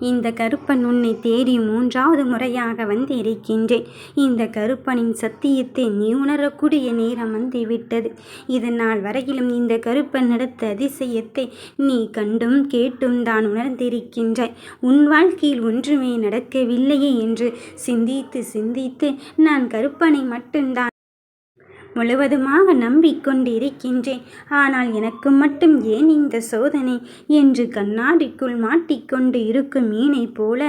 இந்த கருப்பன் உன்னை தேடி மூன்றாவது முறையாக வந்து இருக்கின்றேன் இந்த கருப்பனின் சத்தியத்தை நீ உணரக்கூடிய நேரம் வந்துவிட்டது. இதனால் வரையிலும் இந்த கருப்பன் நடத்த அதிசயத்தை நீ கண்டும் கேட்டும் தான் உணர்ந்திருக்கின்றாய். உன் வாழ்க்கையில் ஒன்றுமே நடக்கவில்லையே என்று சிந்தித்து சிந்தித்து நான் கருப்பனை மட்டும்தான் முழுவதுமாக நம்பிக்கொண்டிருக்கின்றேன். ஆனால் எனக்கு மட்டும் ஏன் இந்த சோதனை? என்று கண்ணாடிக்குள் மாட்டிக்கொண்டு இருக்கும் மீனை போல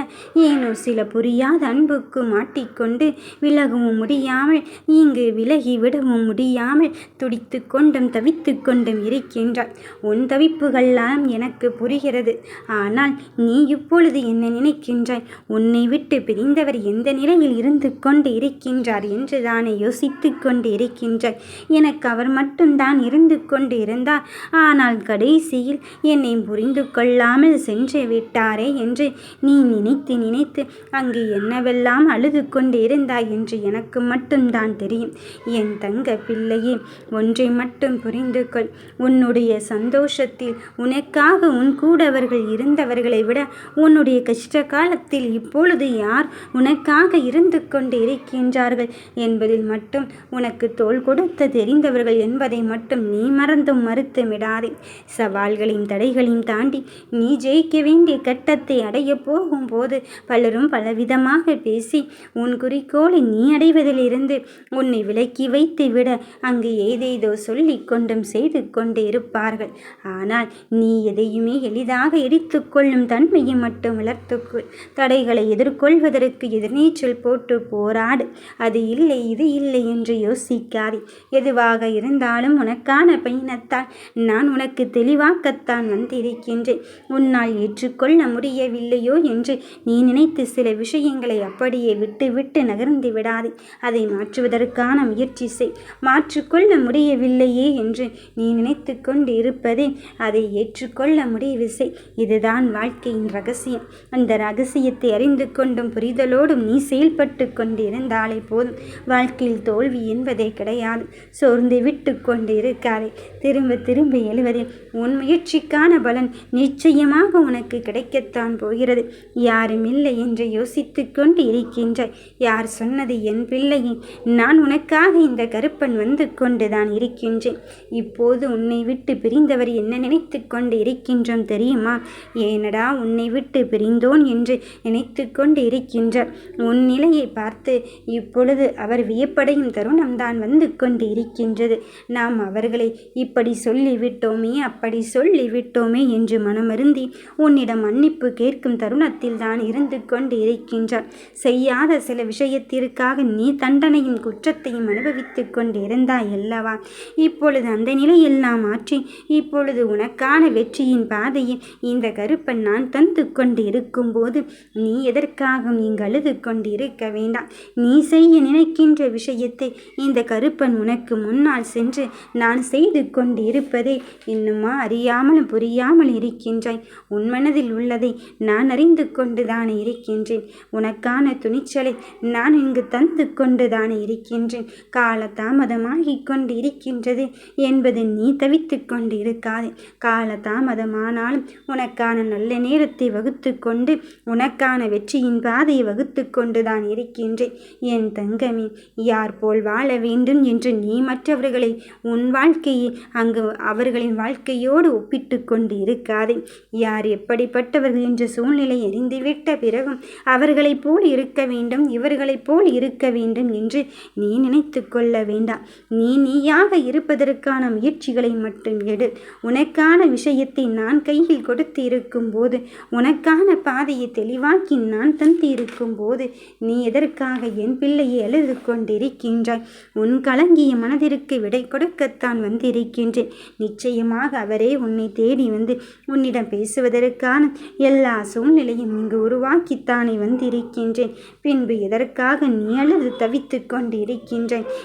ஏனோ சில புரியாத அன்புக்கு மாட்டிக்கொண்டு விலகவும் முடியாமல் இங்கு விலகி விடவும் முடியாமல் துடித்து கொண்டும் தவித்து கொண்டும் இருக்கின்றாய். உன் தவிப்புகள்லாம் எனக்கு புரிகிறது. ஆனால் நீ இப்பொழுது என்ன நினைக்கின்றாய்? உன்னை விட்டு பிரிந்தவர் எந்த நிலையில் இருந்து கொண்டு இருக்கின்றார் என்று தானே யோசித்து கொண்டு இருக்கின்றார் என்கின்றாய் எனக்கு அவர் மட்டும்தான் இருந்து கொண்டு இருந்தார் ஆனால் கடைசியில் என்னை புரிந்து கொள்ளாமல் சென்று விட்டாரே என்று நீ நினைத்து நினைத்து அங்கு என்னவெல்லாம் அழுது கொண்டு இருந்தாய் என்று எனக்கு மட்டும்தான் தெரியும். என் தங்க பிள்ளையே ஒன்றை மட்டும் புரிந்து கொள். உன்னுடைய சந்தோஷத்தில் உனக்காக உன் கூடவர்கள் இருந்தவர்களை விட உன்னுடைய கஷ்ட காலத்தில் இப்பொழுது யார் உனக்காக இருந்து கொண்டு இருக்கின்றார்கள் என்பதில் மட்டும் உனக்கு தோல் கொடுத்து தெரிந்தவர்கள் என்பதை மட்டும் நீ மறந்தும் மறுத்து விடாதே சவால்களையும் தடைகளையும் தாண்டி நீ ஜெயிக்க வேண்டிய கட்டத்தை அடையப் போகும்போது பலரும் பலவிதமாக பேசி உன் குறிக்கோளை நீ அடைவதிலிருந்து உன்னை விலக்கி வைத்து விட அங்கு ஏதேதோ சொல்லி கொண்டும் செய்து கொண்டு இருப்பார்கள். ஆனால் நீ எதையுமே எளிதாக எரித்துக்கொள்ளும் தன்மையை மட்டும் வளர்த்துக்கொள் தடைகளை எதிர்கொள்வதற்கு எதிர்நீச்சல் போட்டு போராடு. அது இல்லை இது இல்லை என்று யோசிக்காது. எதுவாக இருந்தாலும் உனக்கான பயணத்தால் நான் உனக்கு தெளிவாக்கத்தான் வந்திருக்கின்றேன். உன்னால் ஏற்றுக்கொள்ள முடியவில்லையோ என்று நீ நினைத்து சில விஷயங்களை அப்படியே விட்டு விட்டு நகர்ந்து விடாதே. அதை மாற்றுவதற்கான முயற்சி செய். மாற்றிக்கொள்ள முடியவில்லையே என்று நீ நினைத்து கொண்டு இருப்பதே அதை ஏற்றுக்கொள்ள முடிவு செய். இதுதான் வாழ்க்கையின் ரகசியம். அந்த ரகசியத்தை அறிந்து கொண்டும் புரிதலோடும் நீ செயல்பட்டு கொண்டிருந்தாலே போதும். வாழ்க்கையில் தோல்வி என்பதே கிடையாது. சோர்ந்து விட்டு கொண்டிருக்காதே திரும்ப திரும்ப எழுவது உன் முயற்சிக்கான பலன் நிச்சயமாக உனக்கு கிடைக்கத்தான் போகிறது. யாரும் இல்லை என்று யோசித்து கொண்டு இருக்கின்றாய். யார் சொன்னது என் பிள்ளையை? நான் உனக்காக இந்த கருப்பன் வந்து கொண்டுதான் இருக்கின்றேன். இப்போது உன்னை விட்டு பிரிந்தவர் என்ன நினைத்து கொண்டு இருக்கின்றோம் தெரியுமா? ஏனடா உன்னை விட்டு பிரிந்தோன் என்று நினைத்து கொண்டு இருக்கின்றார். உன் நிலையை பார்த்து இப்பொழுது அவர் வியப்படையும் தருணம் தான் வந்து கொண்டு இருக்கின்றது நாம் அவர்களை இப்படி சொல்லிவிட்டோமே அப்படி சொல்லிவிட்டோமே என்று மனமருந்தி உன்னிடம் மன்னிப்பு கேட்கும் தருணத்தில் தான் இருந்து கொண்டு இருக்கின்றார் செய்யாத சில விஷயத்திற்காக நீ தண்டனையும் குற்றத்தையும் அனுபவித்து கொண்டு இருந்தாய் அல்லவா? இப்பொழுது அந்த நிலையெல்லாம் மாற்றி இப்பொழுது உனக்கான வெற்றியின் பாதையில் இந்த கருப்பன் நான் தந்து கொண்டு இருக்கும்போது நீ எதற்காகவும் இங்கு அழுது கொண்டு இருக்க வேண்டாம். நீ செய்ய நினைக்கின்ற விஷயத்தை இந்த கருப்பன் உனக்கு முன்னால் சென்று நான் செய்து கொண்டிருப்பதை. இன்னுமா அறியாமலும் புரியாமல் இருக்கின்றாய். உன் மனதில் உள்ளதை நான் அறிந்து கொண்டுதானே இருக்கின்றேன். உனக்கான துணிச்சலை நான் இங்கு தந்து கொண்டுதானே இருக்கின்றேன். கால தாமதமாகிக் கொண்டு இருக்கின்றது என்பது நீ தவித்து கொண்டு இருக்காதே கால தாமதமானாலும் உனக்கான நல்ல நேரத்தை வகுத்து கொண்டு உனக்கான வெற்றியின் பாதையை வகுத்து கொண்டுதான் இருக்கின்றேன். என் தங்கமே யார் போல் வாழ வேண்டும் என்று நீ மற்றவர்களை உன் வாழ்க்கையை அங்கு அவர்களின் வாழ்க்கையோடு ஒப்பிட்டு கொண்டு இருக்காதே யார் எப்படிப்பட்டவர்கள் என்ற சூழ்நிலை எரிந்துவிட்ட பிறகும் அவர்களைப் போல் இருக்க வேண்டும் இவர்களைப் போல் இருக்க வேண்டும் என்று நீ நினைத்து கொள்ள வேண்டாம். நீ நீயாக இருப்பதற்கான முயற்சிகளை மட்டும் எடு. உனக்கான விஷயத்தை நான் கையில் கொடுத்து இருக்கும் போது உனக்கான பாதையை தெளிவாக்கி நான் தந்து இருக்கும் போது நீ எதற்காக என் பிள்ளையை எழுது கொண்டிருக்கின்றாய்? உன் கலங்கிய மனதிற்கு விடை கொடுக்கத்தான் வந்திருக்கின்றேன். நிச்சயமாக அவரே உன்னை தேடி வந்து உன்னிடம் பேசுவதற்கான எல்லா சூழ்நிலையும் இங்கு உருவாக்கித்தானே வந்திருக்கின்றேன். பின்பு எதற்காக நீ அழுது தவித்து கொண்டு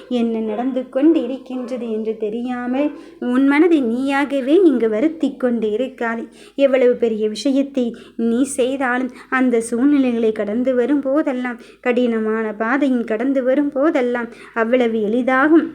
என்ன நடந்து கொண்டு இருக்கின்றது என்று தெரியாமல் உன் மனதை நீயாகவே இங்கு வருத்தி கொண்டு இருக்காதே. எவ்வளவு பெரிய விஷயத்தை நீ செய்தாலும் அந்த சூழ்நிலைகளை கடந்து வரும் போதெல்லாம் கடினமான பாதையின் கடந்து வரும் போதெல்லாம் அவ்வளவு எளிதாகும்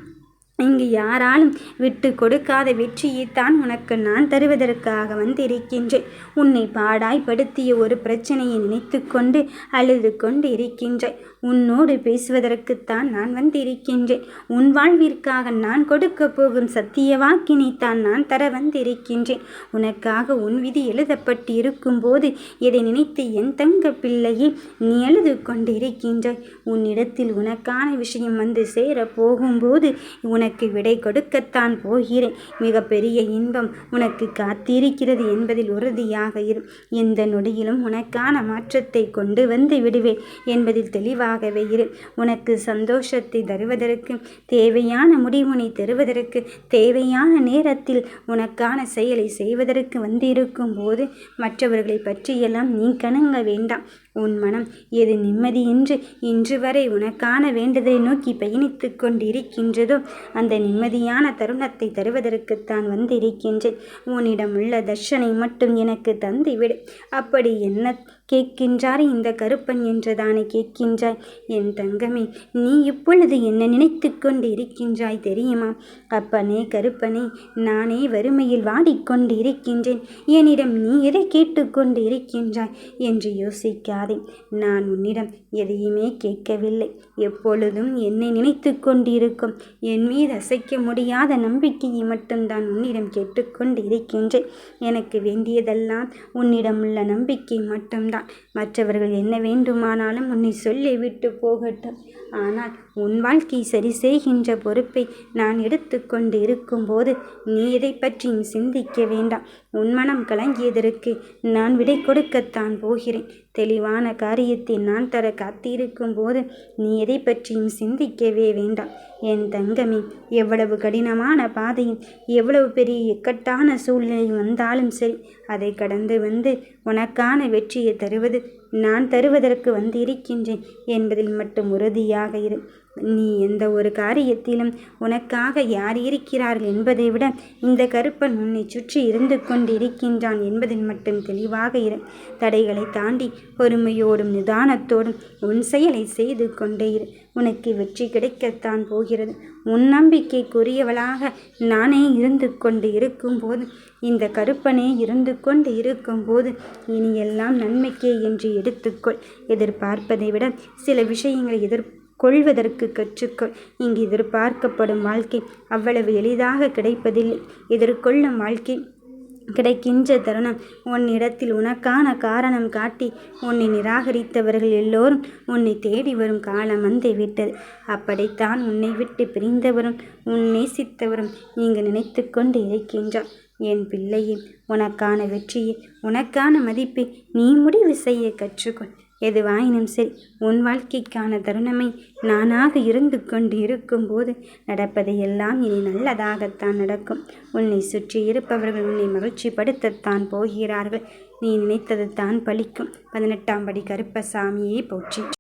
இங்கு யாராலும் விட்டு கொடுக்காத வெற்றியைத்தான் உனக்கு நான் தருவதற்காக வந்திருக்கின்றேன். உன்னை பாடாய்படுத்திய ஒரு பிரச்சனையை நினைத்து கொண்டு அழுது கொண்டு இருக்கின்றாய். உன்னோடு பேசுவதற்குத்தான் நான் வந்திருக்கின்றேன். உன் வாழ்விற்காக நான் கொடுக்க போகும் சத்திய வாக்கினைத்தான் நான் தர வந்திருக்கின்றேன். உனக்காக உன் விதி எழுதப்பட்டு இருக்கும்போது இதை நினைத்து என் தங்க பிள்ளையை நீ எழுது கொண்டிருக்கின்றாய். உன்னிடத்தில் உனக்கான விஷயம் வந்து சேர போகும்போது உனக்கு உனக்கு விடை கொடுக்கத்தான் போகிறேன். மிகப்பெரிய இன்பம் உனக்கு காத்திருக்கிறது என்பதில் உறுதியாக இரு. எந்த நொடியிலும் உனக்கான மாற்றத்தை கொண்டு வந்து விடுவேன் என்பதில் தெளிவாகவே இரு. உனக்கு சந்தோஷத்தை தருவதற்கு தேவையான முடிவுனை தருவதற்கு தேவையான நேரத்தில் உனக்கான செயலை செய்வதற்கு வந்திருக்கும் போது மற்றவர்களை பற்றியெல்லாம் நீ கணங்க வேண்டாம். உன் மனம் எது நிம்மதியின்றி இன்று வரை உனக்கான வேண்டுதலை நோக்கி பயணித்து கொண்டிருக்கின்றதோ அந்த நிம்மதியான தருணத்தை தருவதற்குத்தான் வந்திருக்கின்றேன். உன்னிடம் உள்ள தர்ஷனை மட்டும் எனக்கு தந்துவிடு. அப்படி என்ன கேட்கின்றார் இந்த கருப்பன் என்றுதானே கேட்கின்றாய்? என் தங்கமே நீ இப்பொழுது என்ன நினைத்து கொண்டு இருக்கின்றாய் தெரியுமா? அப்பனே கருப்பனே நானே வறுமையில் வாடிக்கொண்டு இருக்கின்றேன் என்னிடம் நீ எதை கேட்டுக்கொண்டு இருக்கின்றாய் என்று யோசிக்காதே. நான் உன்னிடம் எதையுமே கேட்கவில்லை. எப்பொழுதும் என்னை நினைத்து கொண்டிருக்கும். என் மீது அசைக்க முடியாத நம்பிக்கையை மட்டும்தான் உன்னிடம் கேட்டுக்கொண்டு இருக்கின்றேன் எனக்கு வேண்டியதெல்லாம் உன்னிடம் உள்ள நம்பிக்கை மட்டும்தான். மற்றவர்கள் என்ன வேண்டுமானாலும் உன்னை சொல்லிவிட்டு போகட்டும். ஆனால் உன் வாழ்க்கை சரி செய்கின்ற பொறுப்பை நான் எடுத்துக்கொண்டு இருக்கும்போது நீ எதை பற்றியும் சிந்திக்க வேண்டாம். உன் மனம் கலங்கியதற்கு நான் விடை கொடுக்கத்தான் போகிறேன். தெளிவான காரியத்தை நான் தர காத்திருக்கும் போது நீ எதை பற்றியும் சிந்திக்கவே வேண்டாம். என் தங்கமே எவ்வளவு கடினமான பாதையும் எவ்வளவு பெரிய இக்கட்டான சூழ்நிலை வந்தாலும் சரி அதை கடந்து வந்து உனக்கான வெற்றியை தருவது நான் தருவதற்கு வந்திருக்கின்றேன் என்பதில் மட்டும் உறுதியாக இரு. நீ எந்த ஒரு காரியத்திலும் உனக்காக யார் இருக்கிறார்கள் என்பதை விட இந்த கருப்பன் உன்னை சுற்றி இருந்து கொண்டிருக்கின்றான் என்பதில் மட்டும் தெளிவாக இரு. தடைகளை தாண்டி பொறுமையோடும் நிதானத்தோடும் உன் செயலை செய்து கொண்டே இரு. உனக்கு வெற்றி கிடைக்கத்தான் போகிறது. உன் நம்பிக்கைக்குரியவளாக நானே இருந்து கொண்டு இருக்கும்போது இந்த கருப்பனே இருந்து கொண்டு இருக்கும்போது இனி எல்லாம் நன்மைக்கே என்று எடுத்துக்கொள். எதிர்பார்ப்பதை விட சில விஷயங்களை எதிர் கொள்வதற்கு கற்றுக்கொள். இங்கு எதிர்பார்க்கப்படும் வாழ்க்கை அவ்வளவு எளிதாக கிடைப்பதில்லை. எதிர்கொள்ளும் வாழ்க்கை கிடைக்கின்ற தருணம் உன்னிடத்தில் உனக்கான காரணம் காட்டி உன்னை நிராகரித்தவர்கள் எல்லோரும் உன்னை தேடி வரும் காலம் வந்து விட்டது. அப்படித்தான் உன்னை விட்டு பிரிந்தவரும் உன் நேசித்தவரும் நீங்கள் நினைத்து கொண்டு இருக்கின்றார். என் பிள்ளையே உனக்கான வெற்றியை உனக்கான மதிப்பை நீ முடிவு செய்ய கற்றுக்கொள். எதுவாயினும் சரி உன் வாழ்க்கைக்கான தருணமை. நானாக இருந்து கொண்டு இருக்கும்போது நடப்பதையெல்லாம் இனி நல்லதாகத்தான் நடக்கும். உன்னை சுற்றி இருப்பவர்கள் உன்னை மகிழ்ச்சிப்படுத்தத்தான் போகிறார்கள். நீ நினைத்தது தான் பலிக்கும் பதினெட்டாம் படி கருப்பசாமியை போற்றி.